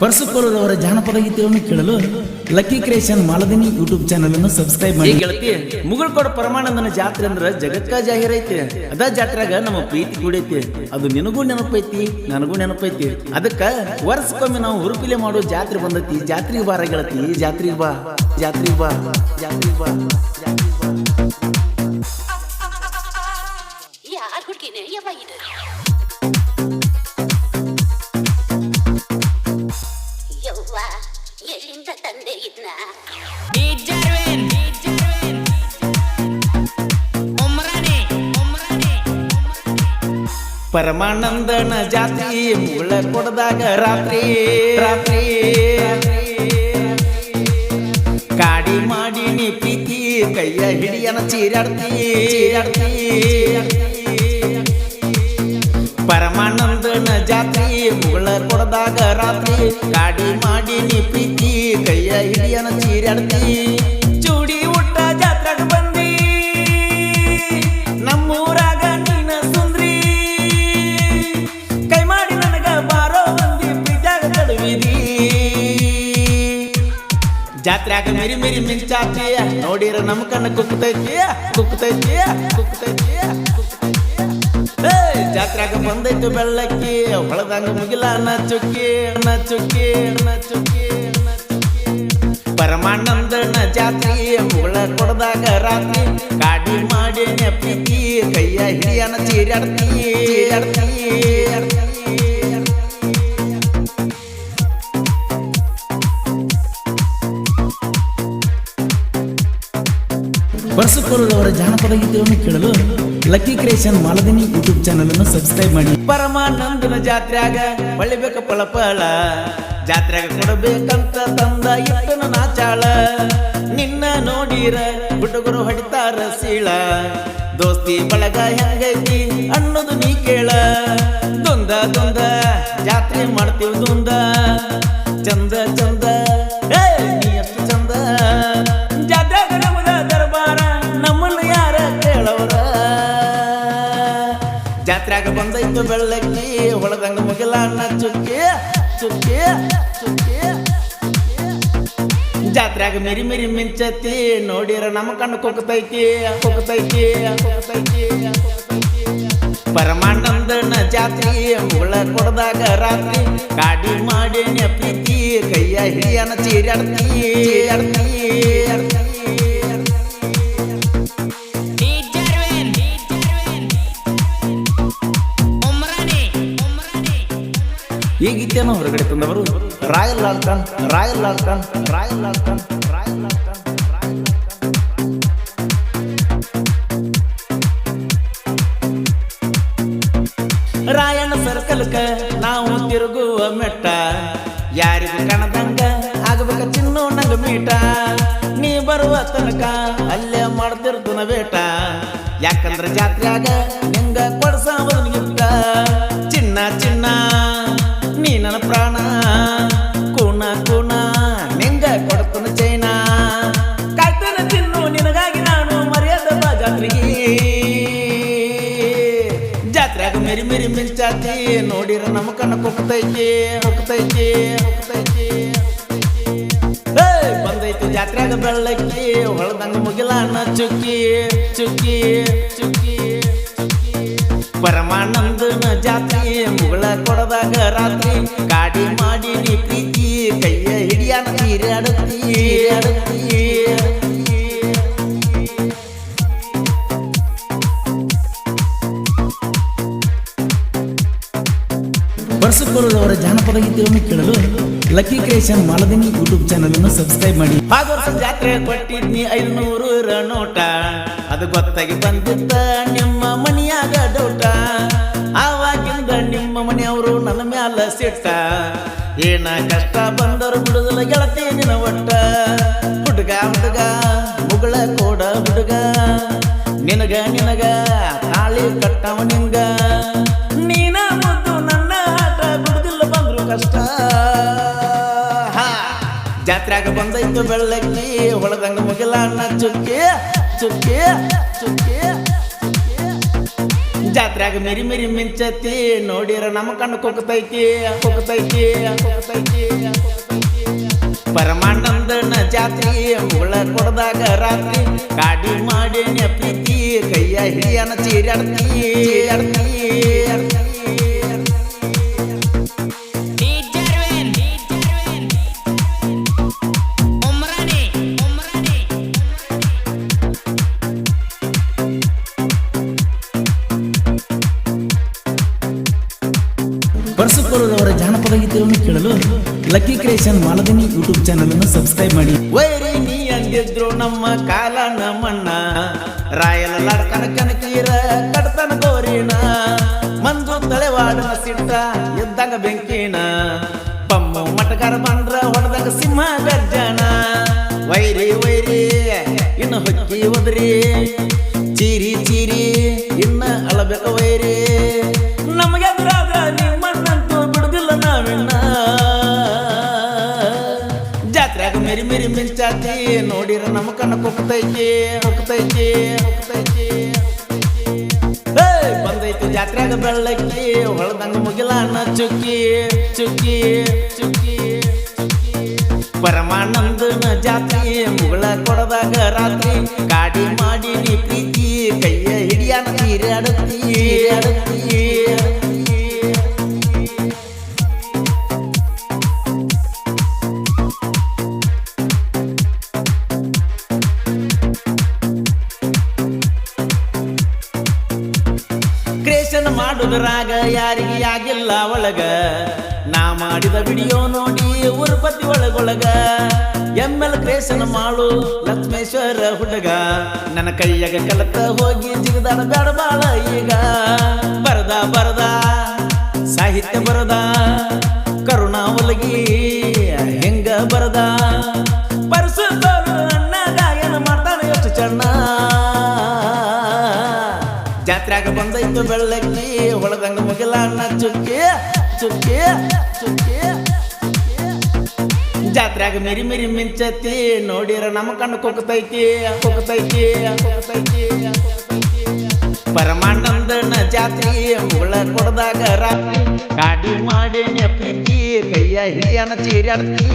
ಪರಸುಕೋಲರವರ ಜಾನಪದ ಗೀತೆಯನ್ನು ಕೇಳಲು ಲಕ್ಕಿ ಕ್ರಿಯೇಷನ್ ಮಾಲದಿನಿ ಯೂಟ್ಯೂಬ್ ಚಾನೆಲ್ ಅನ್ನು ಸಬ್ಸ್ಕ್ರೈಬ್ ಮಾಡಿ. ಗೆಳತಿ? ಮುಗುಳ್ಕೋಡ ಪರಮಾನಂದನ ಜಾತ್ರೆ ಅಂದ್ರ ಜಗಕ್ಕ ಜಾಹೀರ್ ಐತಿ. ಅದ ಜಾತ್ರೆಗ ನಮ್ಮ ಪ್ರೀತಿ ಕೂಡೈತಿ ಅದು ನಿನಗೂ ನೆನಪೈತಿ ನನಗೂ ನೆನಪೈತಿ ಅದಕ್ಕ ವರ್ಷಕ್ಕೊಮ್ಮೆ ನಾವು ಹುರುಪಿಲೆ ಮಾಡೋ ಜಾತ್ರೆ ಬಂದೈತಿ. ಜಾತ್ರೆ ಬಾರ ಗೆಳತಿ ಜಾತ್ರೆಗೆ ಬಾ ಜಾತ್ರೆಗೆ ಬಾ ಜಾತ್ರೆಗೆ ಬಾ. ಯಾರ್ ಹುಡ್ಗಿನೇ? ಯವ್ವ ಇದು? ಯವ್ವ ಎಲ್ಲಿಂದ ತಂದೆ ಇದ್ನ ಪರಮಾನಂದನ ಜಾತಿ ಮುಗಳ ಕೊಡದಾಗ ರಾತ್ರಿ. ರಾತ್ರಿ ಕಾಡಿ ಮಾಡಿ ನೀ ಪ್ರೀತಿ ಕೈಯ ಹಿಡಿಯನ ಚೀರಾಡ್ತಿ ಚೀರಾಡ್ತಿ. ಜಾತ್ರೆ ಮುಗಳರ್ ಕೊಡದಾಗ ರಾತ್ರಿ. ಗಾಡಿ ಮಾಡಿ ನೀ ಪ್ರೀತಿ ಕೈಯ ಹಿಡಿಯನ ಚೀರಾಡ್ತಿ ಚೂಡಿ ಉಟ್ಟ ಜಾತ್ರಾಗ ಬಂದಿ. ನಮ್ಮೂರಾಗ ನೀನ ಸುಂದ್ರಿ. ಕೈ ಮಾಡಿ ನನಗ ಬಾರೋ ಬಂದಿ ಪ್ರೀತಾಗ ತಡವಿದಿ. ಜಾತ್ರಾಗ ಮಿರಿ ಮಿರಿ ಮಿಂಚಾತಿ ನೋಡಿರ ನಮ್ಮ ಕಣ್ಣ ಕುಕ್ಕತೈತಿ ಕುಕ್ಕತೈತಿ ಕುಕ್ಕತೈತಿ ಏ, ಜಾತ್ರ್ಯಾಗ ಬಂದೈತು ಬೆಳ್ಳಕ್ಕಿ ಹೊಳದಂಗ ಮುಗಿಲ ಚುಕ್ಕಿ ಅನ್ನ ಚುಕ್ಕಿ ಪರಮಾನಂದನ ಜಾತ್ರೆ, ಮುಗಳ ಕೊಡದಾಗ ರಾತ್ರಿ. ಗಾಡಿ ಮಾಡಿ ಪ್ರೀತಿ ಕೈಯ ಹಿರಿಯನ ಚೀರಾಡ್ತಿ ಪರಸುಕೋಲರವರ ಜಾನಪದ ಗೀತೆಯನ್ನು ಕೇಳಲು ಲಕ್ಕಿ ಕ್ರಿಯೇಷನ್ ಮಾಲದಿನಿ ಯೂಟ್ಯೂಬ್ ಚಾನಲ್ ಅನ್ನು ಸಬ್ಸ್ಕ್ರೈಬ್ ಮಾಡಿ. ಪರಮಾನಂದನ ಜಾತ್ರ್ಯಾಗ ಹೊಳಿಬೇಕ ಪಳಪಳ ಜಾತ್ರೆಗ ಕೊಡಬೇಕಂತ ತಂದ ಇಟ್ಟನ ನಾಚಾಳ. ನಿನ್ನ ನೋಡಿರ ಹುಡುಗರು ಹೊಡಿತಾರ ಸೀಳ. ದೋಸ್ತಿ ಬಳಗ ಹೆಂಗೈತಿ ಅನ್ನೋದು ನೀ ಕೇಳ. ದೊಂದ ದೊಂದ ಜಾತ್ರೆ ಮಾಡ್ತೀವಿ ದೊಂದ. ಚಂದ ಚಂದ ಜಾತ್ರೆಗ ಬಂದೈತು ಬೆಳ್ಳಕ್ಕಿ ಹೊಳದಂಗ ಮುಗಿಲ ಅಣ್ಣ ಚುಕ್ಕಿ ಚುಕ್ಕಿ ಚುಕ್ಕಿ. ಜಾತ್ರೆಗ ಮಿರಿ ಮಿರಿ ಮಿಂಚತಿ, ನೋಡಿರ ನಮ್ಮ ಕಣ್ಣು ಕೊಕ್ಕತೈತಿ ಕೊಕ್ಕತೈತಿ ಕುಕ್ಕತೈತಿ ಪರಮಾನಂದನ ಜಾತ್ರೆ, ಮುಗಳ ಕೊಡದಾಗ ರಾತ್ರಿ. ಕಾಡಿ ಮಾಡಿ ಪ್ರೀತಿ ಕೈಯ ಹಿಡಿಯನ ಚೀರಾಡ್ತಿ ಚೀರಾಡ್ತಿ ಈ ಗೀತೆಯನ್ನು ಹೊರಗಡೆ ತಂದವರು? Royal Lal Khan royal Lal Khan royal Lal Khan royal Lal Khan Rayanna ಸರ್ಕಲ್ಕ ನಾವು ತಿರುಗುವ ಮೆಟ್ಟ. ಯಾರಿಗೂ ಕಣದಂಗ ಆಗಬೇಕ ಚಿನ್ನು ನಂಗ ಮೀಟ. ನೀ ಬರುವ ತನಕ ಅಲ್ಲೇ ಮಾಡ್ತಿರ್ತನ ಬೇಟ. ಯಾಕಂದ್ರ ಜಾತ್ರೆಯಾಗ ನಿಂಗ ಗಿಫ್ಟ ಚಿನ್ನ ಚಿನ್ನ ನನ್ನ ಪ್ರಾಣ. ಕೂಣ ಕೂಣ ನಿಂಗ ಕೊಡ್ತನ ಚೈನಾ ಕಾಯ್ತನ ತಿನ್ನು, ನಿನಗಾಗಿ ನಾನು ಮರ್ಯಾದ ಜಾತ್ರೆಗೆ. ಜಾತ್ರೆಗ ಮೆರಿ ಮೆರಿ ಮಿಂಚಾತಿ, ನೋಡಿರ ನಮ್ಮ ಕಣ್ಣು ಕೊಕ್ತೈತಿ ಹೋಗ್ತೈತಿ ಬಂದೈತಿ ಜಾತ್ರೆಗ ಬೆಳ್ಳಕ್ಕಿ ಹೊಳದಂಗ ಮುಗಿಲ ಅಣ್ಣ ಚುಕ್ಕಿ ಚುಕ್ಕಿ ಚುಕ್ಕಿ. ಮುಗಳ ರಾತ್ರಿ ಕಾಡಿ ಮಾಡಿ ನೀ ಪ್ರೀತಿ, ಕೈಯ ಹಿಡಿಯಾನ ತೀರಾಡುತ್ತಿ ಆಡುತ್ತಿ ಪರಸುಕೋಲರವರ ಜಾನಪದ ಗೀತೆಯನ್ನು ಕೇಳಲು ಲಕ್ಕಿ ಕ್ರಿಯೇಷನ್ ಮಾಲದಿನಿ ಯೂಟ್ಯೂಬ್ ಚಾನಲ್ ಅನ್ನು ಸಬ್ಸ್ಕ್ರೈಬ್ ಮಾಡಿ. ವರ್ಷ ಜಾತ್ರೆ ಕೊಟ್ಟಿದ್ನಿ ಐನೂರು ನೋಟ ಅದು ಗೊತ್ತಾಗಿ ಬಂದಿತ್ತ ನಿಮ್ಮ ಮನಿಯಾಗ ಮ್ಯಾಲ ಸಿಟ್ಟ. ಏನ ಕಷ್ಟ ಬಂದರು ಬಿಡುದಿಲ್ಲ ಗೆಳತಿ ನಿನ ಒಟ್ಟ. ಹುಡುಗ ಹುಡುಗ, ಮುಗಳ ಕೋಡ ಹುಡುಗ. ನಿನಗ ನಿನಗ ತಾಳಿ ಕಟ್ಟವ ನಿಂಗ. ನೀನ ಮುದ್ದು ನನ್ನ ಆಟ ಬಿಡುದಿಲ್ಲ, ಬಂದ್ರು ಕಷ್ಟ. ಜಾತ್ರೆಗ ಬಂದೈತು ಬೆಳ್ಳಕ್ಕಿ ಹೊಳದಂಗ ಮುಗಿಲ ಅಣ್ಣ ಚುಕ್ಕಿ ಚುಕ್ಕಿ ಚುಕ್ಕಿ. ಜಾತ್ರೆಗೆ ಮೆರಿ ಮೆರಿ ಮಿಂಚತಿ, ನೋಡಿರ ನಮ್ಮ ಕಣ್ಣು ಕೊಕ್ಕತೈತಿ ಕೊಕ್ಕತೈತಿ ಕೊಕ್ಕತೈತಿ ಪರಮಾನಂದನ ಜಾತ್ರಿ ಮುಗಳ ಕೊಡದಾಗ ರಾತ್ರಿ. ಕಾಡಿ ಮಾಡಿ ಪ್ರೀತಿ ಕೈಯ ಹಿಡಿಯನ ಅಡ್ತಿ ಅಡ್ತಿ ಪರಸುಪುರದವರ ಜಾನಪದ ಗೀತೆಗಳನ್ನು ಕೇಳಲು ಲಕ್ಕಿ ಕ್ರಿಯೇಷನ್ ಮಾಲದಿನಿ ಯೂಟ್ಯೂಬ್ ಚಾನಲ್ ಅನ್ನು ಸಬ್ಸ್ಕ್ರೈಬ್ ಮಾಡಿ. ವೈರಿ ನೀ ಅಂದಿದ್ರು ನಮ್ಮ ಕಾಲ ನಮ್ಮಣ್ಣ ರಾಯಲ ಲಡ್ಕನ ಕನಕೀರ, ಕಡತನ ಗೋರಿನ ಮಂದು ತಳೆವಾಡನ ಸಿಟ್ಟ, ಎದ್ದಾಗ ಬೆಂಕಿನ, ಪಮ್ಮ ಮಟಕಾರ ಬಂದ್ರ ಹೊಡೆದಾಗ ಸಿಂಹ ಗರ್ಜನ. ವೈರಿ ವೈರಿ, ಇನ್ನು ಹೊಕ್ಕಿ ಒದ್ರಿ, ಚೀರಿ ಚೀರಿ, ಇನ್ನ ಅಳಬೇಕ ವೈರಿ. ಜಾತ್ರೆಯಾಗ ಮೆರಿ ಮೆರಿ ಮಿಂಚಾತಿ ನೋಡಿರ ನಮ್ಮ ಕಣ್ಣ ಕುಕ್ತೈತಿ ಹೋಗ್ತೈತಿ ಕುಕ್ತೈತಿ ಏ, ಬಂದೈತಿ ಜಾತ್ರೆಗ ಬೆಳ್ಳಕ್ಕಿ ಹೊಳದಂಗ ಮುಗಿಲ ಅಣ್ಣ ಚುಕ್ಕಿ ಚುಕ್ಕಿ ಚುಕ್ಕಿ. ಪರಮಾನಂದನ ಜಾತಿ ಮುಗಳ ಕೊಡದಾಗ ರಾತ್ರಿ. ಗಾಡಿ ಮಾಡಿ ಪ್ರೀತಿ ಕೈಯ ಹಿಡಿಯಾನ ತೀರಾಡತ್ತಿ ಮಾಡುದ್ರಾಗ ಯಾರಿಗೆ ಆಗಿಲ್ಲ ಒಳಗ? ನಾ ಮಾಡಿದ ವಿಡಿಯೋ ನೋಡಿ ಉರ್ಪತಿ ಒಳಗೊಳಗ. ಎಂ ಎಲ್ ಕ್ರೇಸನ್ ಮಾಡು ಲಕ್ಷ್ಮೇಶ್ವರ ಹುಡುಗ. ನನ್ನ ಕೈಯಾಗ ಕಲಕ ಹೋಗಿ ಜಿಗದಾಡ ಬೇಡ ಬಾಳ ಈಗ. ಬರದ ಬರದ, ಸಾಹಿತ್ಯ ಬರದ, ಕರುಣಾ ಒಲಗಿ ಹೆಂಗ ಬರದ? ಗಾಯನ ಮಾಡ್ತಾನೆ ಎಷ್ಟು ಬಂದೈತು ಬೆಳ್ಳಕ್ಕಿ. ಹೊಳದಂಗ ಮುಗಿಲ ಅಣ್ಣ ಚುಕ್ಕಿ ಚುಕ್ಕಿ ಚುಕ್ಕಿ. ಜಾತ್ರೆಯಾಗ ಮೆರಿ ಮೆರಿ ಮಿಂಚತಿ, ನೋಡಿರ ನಮ್ಮ ಕಣ್ಣು ಕುಕ್ಕತೈತಿ ಕುಕ್ಕತೈತಿ ಕುಕ್ಕತೈತಿ ಪರಮಾನಂದನ ಜಾತ್ರೆ ಮುಗಳ ಕೊಡದಾಗ ಕಾಡಿ ಮಾಡಿ ನೆಪ್ಪಿ ಕೈಯ ಹಿರಿಯನ ಚೀರಾಡ್ತಿ